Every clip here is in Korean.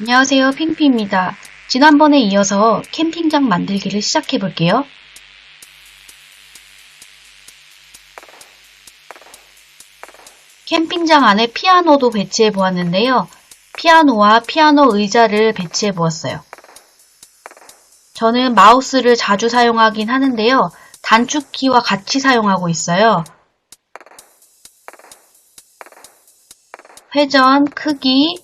안녕하세요. 핑피입니다. 지난번에 이어서 캠핑장 만들기를 시작해 볼게요. 캠핑장 안에 피아노도 배치해 보았는데요. 피아노와 피아노 의자를 배치해 보았어요. 저는 마우스를 자주 사용하긴 하는데요. 단축키와 같이 사용하고 있어요. 회전, 크기,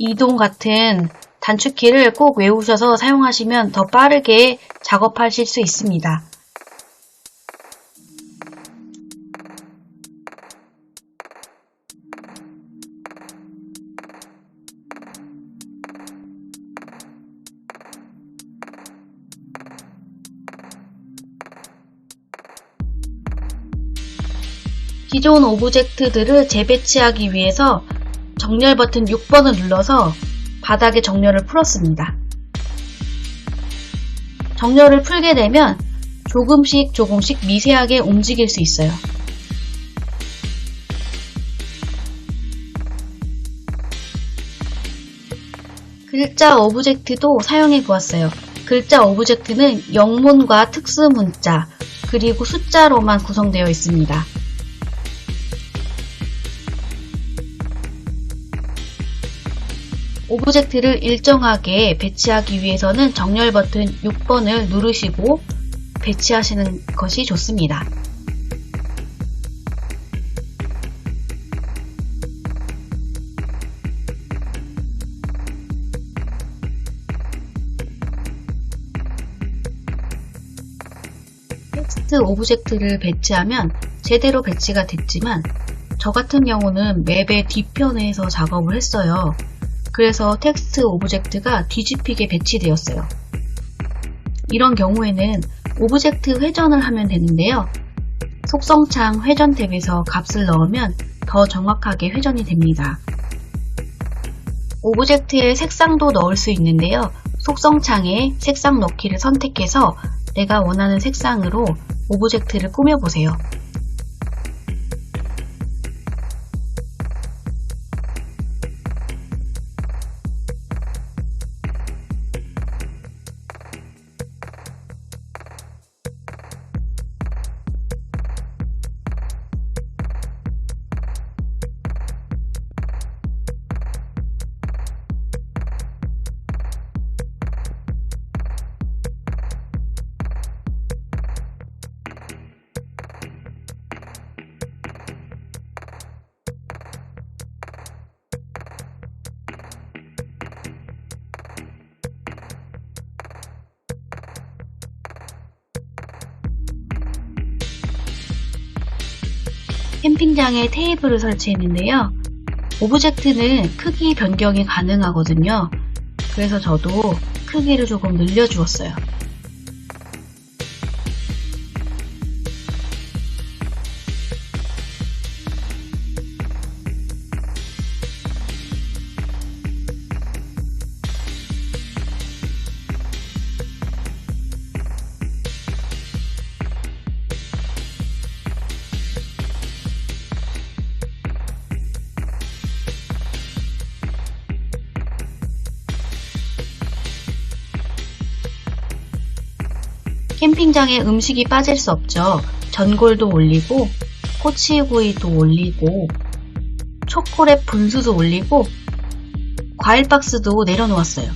이동 같은 단축키를 꼭 외우셔서 사용하시면 더 빠르게 작업하실 수 있습니다. 기존 오브젝트들을 재배치하기 위해서 정렬 버튼 6번을 눌러서 바닥에 정렬을 풀었습니다. 정렬을 풀게 되면 조금씩 조금씩 미세하게 움직일 수 있어요. 글자 오브젝트도 사용해 보았어요. 글자 오브젝트는 영문과 특수 문자, 그리고 숫자로만 구성되어 있습니다. 오브젝트를 일정하게 배치하기 위해서는 정렬 버튼 6번을 누르시고 배치하시는 것이 좋습니다. 텍스트 오브젝트를 배치하면 제대로 배치가 됐지만 저 같은 경우는 맵의 뒤편에서 작업을 했어요. 그래서 텍스트 오브젝트가 뒤집히게 배치되었어요. 이런 경우에는 오브젝트 회전을 하면 되는데요. 속성창 회전 탭에서 값을 넣으면 더 정확하게 회전이 됩니다. 오브젝트에 색상도 넣을 수 있는데요. 속성창에 색상 넣기를 선택해서 내가 원하는 색상으로 오브젝트를 꾸며보세요. 캠핑장에 테이블을 설치했는데요. 오브젝트는 크기 변경이 가능하거든요. 그래서 저도 크기를 조금 늘려주었어요. 캠핑장에 음식이 빠질 수 없죠. 전골도 올리고, 꼬치구이도 올리고, 초콜릿 분수도 올리고, 과일 박스도 내려놓았어요.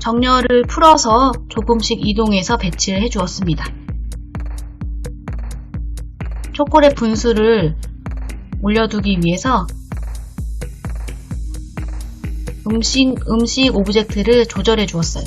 정렬을 풀어서 조금씩 이동해서 배치를 해주었습니다. 초콜릿 분수를 올려두기 위해서 음식, 음식 오브젝트를 조절해 주었어요.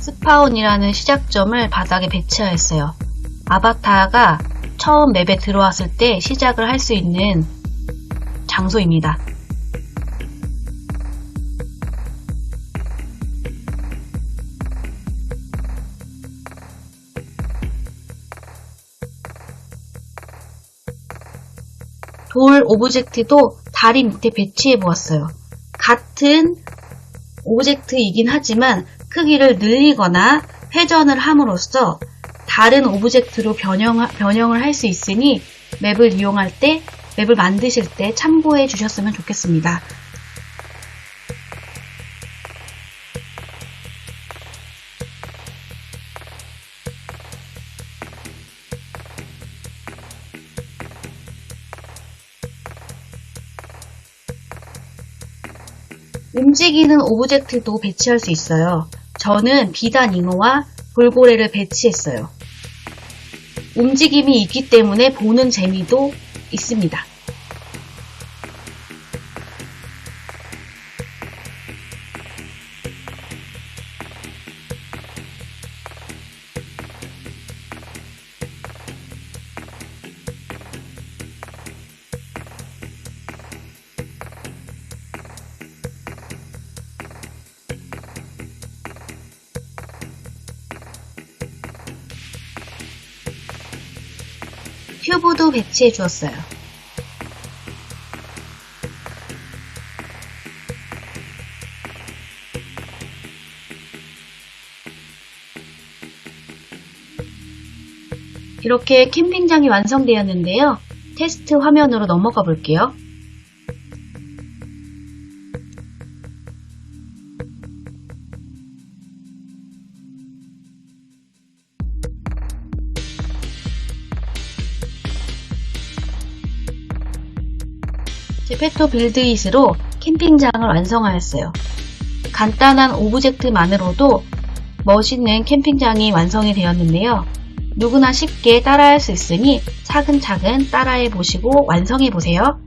스파운이라는 시작점을 바닥에 배치하였어요. 아바타가 처음 맵에 들어왔을 때 시작을 할 수 있는 장소입니다. 돌 오브젝트도 다리 밑에 배치해 보았어요. 같은 오브젝트이긴 하지만 크기를 늘리거나 회전을 함으로써 다른 오브젝트로 변형, 변형을 할 수 있으니 맵을 이용할 때, 맵을 만드실 때 참고해 주셨으면 좋겠습니다. 움직이는 오브젝트도 배치할 수 있어요. 저는 비단 잉어와 돌고래를 배치했어요. 움직임이 있기 때문에 보는 재미도 있습니다. 큐브도 배치해 주었어요. 이렇게 캠핑장이 완성되었는데요. 테스트 화면으로 넘어가 볼게요. 페토 빌드잇으로 캠핑장을 완성하였어요. 간단한 오브젝트만으로도 멋있는 캠핑장이 완성이 되었는데요. 누구나 쉽게 따라할 수 있으니 차근차근 따라해 보시고 완성해 보세요.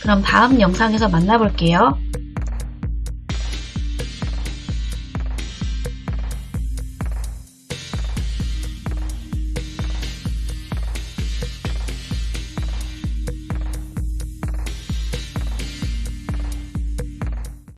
그럼 다음 영상에서 만나볼게요.